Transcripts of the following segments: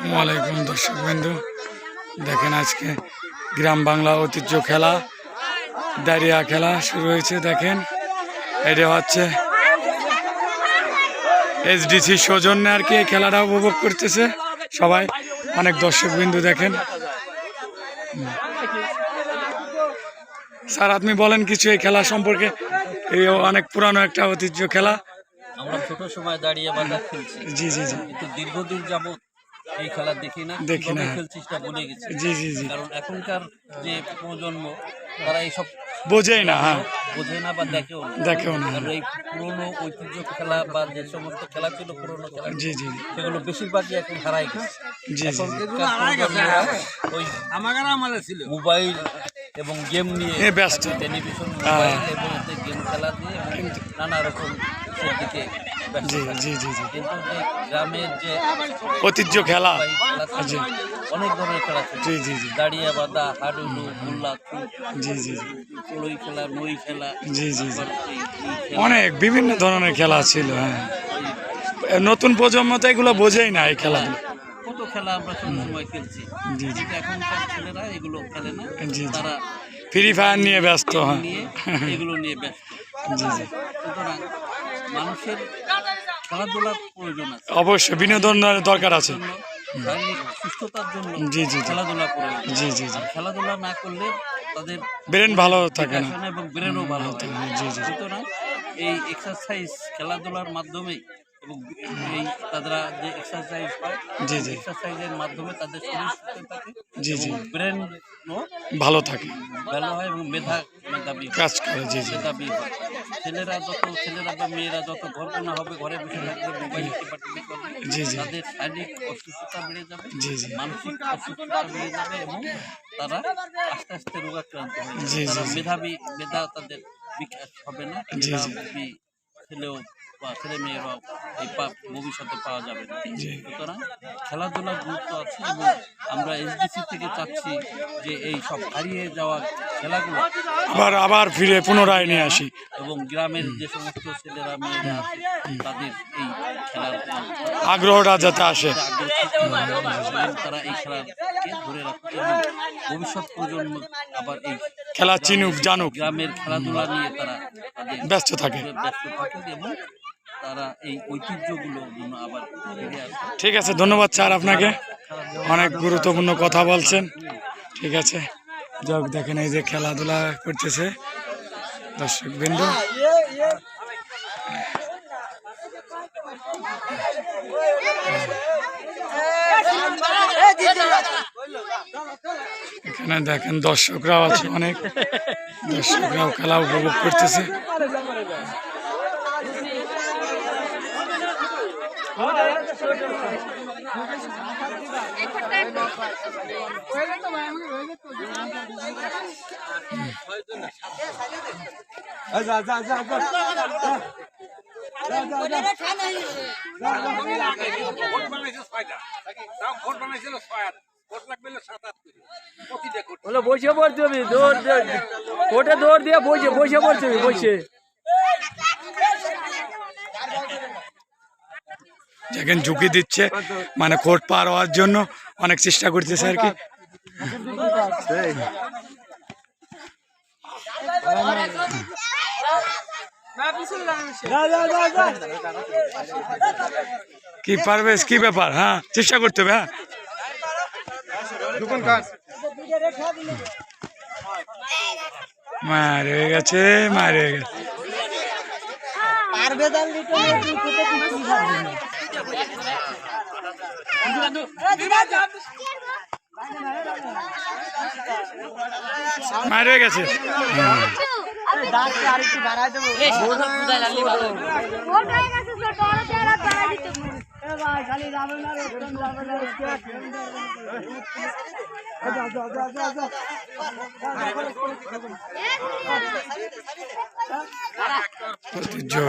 আসসালামাইকুম দর্শক বিন্দু দেখেন আজকে গ্রাম বাংলা ঐতিহ্য খেলা দাঁড়িয়া খেলা শুরু হয়েছে দেখেন। এটা হচ্ছে এসডিসি সৌজন্যে আর কি এই খেলাটা উপভোগ করতেছে সবাই। অনেক দর্শক বিন্দু দেখেন। স্যার আপনি বলেন কিছু এই খেলা সম্পর্কে? এই অনেক পুরানো একটা ঐতিহ্য খেলা। আমরা ছোট সময় দাঁড়িয়ে বাজার খেলছি। জি জি জি। কিন্তু দীর্ঘদিন যাবত এই খেলা দেখি না দেখি না। খেলছিস তা ভুলে গেছি জি জি জি। কারণ এখনকার যে প্রজন্ম তারা এইসব বোঝেই না হ্যাঁ। বোঝে না বা দেখেও না। দেখেও না কারণ এই পুরোনো ঐতিহ্য খেলা বা যে সমস্ত খেলা ছিল পুরোনো খেলা জি জি। সেগুলো বেশিরভাগই এখন হারাই গেছে। জি জি। প্রজন্মরা ওই মোবাইল এবং গেম নিয়ে ব্যস্ত। টেলিভিশন হ্যাঁ। মোবাইল এবং গেম খেলা দিয়ে নানা রকম দিকে জি জি জি জি। কিন্তু যে গ্রামের যে ঐতিহ্য খেলা। খেলা জি। অনেক ধরনের খেলা ছিল। জি জি জি। দাঁড়িয়ে বাঁধা হাডুডু গোল্লা জি জি জি। কড়ই খেলা নই খেলা জি জি জি। খেলা, অনেক বিভিন্ন ধরনের খেলা ছিল হ্যাঁ। নতুন প্রজন্ম তো এগুলো বোঝেই না এই খেলাগুলো। কত খেলা আমরা ছোট সময় খেলছি। জি জি। এখনকার ছেলেরা এগুলো খেলে না। জি। তারা ফ্রি ফায়ার নিয়ে ব্যস্ত হ্যাঁ। এগুলো নিয়ে ব্যস্ত। জি জি। সুতরাং মানুষের খেলাধুলার প্রয়োজন আছে অবশ্যই বিনোদনের দরকার আছে সুস্থতার জন্য জি, জি। খেলাধুলা প্রয়োজন জি জি জি খেলাধুলা না করলে তাদের ব্রেন ভালো থাকে না এবং ব্রেনও ভালো না। জি, জি। সুতরাং এই এক্সারসাইজ খেলাধুলার মাধ্যমেই এবং এই তারা যে এক্সারসাইজ হয় জি, জি। এক্সারসাইজের মাধ্যমে তাদের শরীর সুস্থ থাকে জি জি ব্রেনও ভালো থাকে ভালো হয় এবং মেধা হয়। কাজ করে জি জি মেধাবী ছেলেরা যত ছেলেরা বা মেয়েরা যত ঘরকোনা হবে ঘরে বসে থাকবে মোবাইল টিপাটিপি করবে জি, জি। তাদের শারীরিক অসুস্থতা বেড়ে যাবে জি, জি। মানসিক অসুস্থতা বেড়ে যাবে এবং তারা আস্তে আস্তে রোগাক্রান্ত তারা মেধাবী মেধা তাদের বিকাশ হবে না। মেধাবী ছেলেও ছেলে মেয়েরাও এই ভবিষ্যতে পাওয়া যাবে। সুতরাং খেলাধুলার গুরুত্ব আছে এবং আমরা এসডিসি থেকে চাচ্ছি যে এই সব হারিয়ে যাওয়া খেলাগুলো আবার আবার ফিরে পুনরায় নিয়ে আসি। এবং গ্রামের যে সমস্ত ছেলেরা মেয়েরা আছে তাদের এই খেলার আগ্রহটা যাতে আসে। তারা এই খেলাকে ধরে রাখতে ভবিষ্যৎ প্রজন্ম আবার এই খেলা চিনুক জানুক। গ্রামের খেলাধুলা নিয়ে তারা ব্যস্ত থাকে। ব্যস্ত থাকে এবং তারা এই ঐতিহ্যগুলো আবার ঠিক আছে, ধন্যবাদ স্যার আপনাকে। অনেক গুরুত্বপূর্ণ কথা বলছেন। ঠিক আছে যাক দেখেন এই যে খেলাধুলা করতেছে। দর্শক বিন্দু। এখানে দেখেন দর্শকরাও আছে অনেক। দর্শকরাও খেলা উপভোগ করতেছে। বসে পড়তে হবে দৌড় দিয়ে বসে বসে পড়তে বসে। দেখেন ঝুঁকি দিচ্ছে মানে কোর্ট পার হওয়ার জন্য অনেক চেষ্টা করতেছে আর কি। কি পারবে কি ব্যাপার হ্যাঁ চেষ্টা করতে হবে হ্যাঁ। মার গেছে মার গেছে। মার হয়ে গেছে।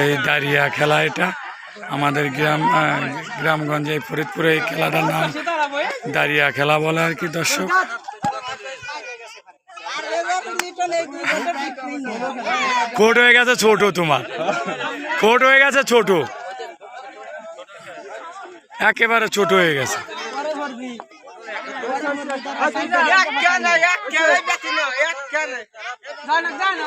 এই দাঁড়িয়া খেলা এটা। আমাদের গ্রাম গ্রামগঞ্জে ফরিদপুরে এই খেলাটার নাম দাঁড়িয়া খেলা বলে আর কি দর্শক। কোট হয়ে গেছে ছোট তোমার। কোট হয়ে গেছে ছোট। একেবারে ছোট হয়ে গেছে। জানো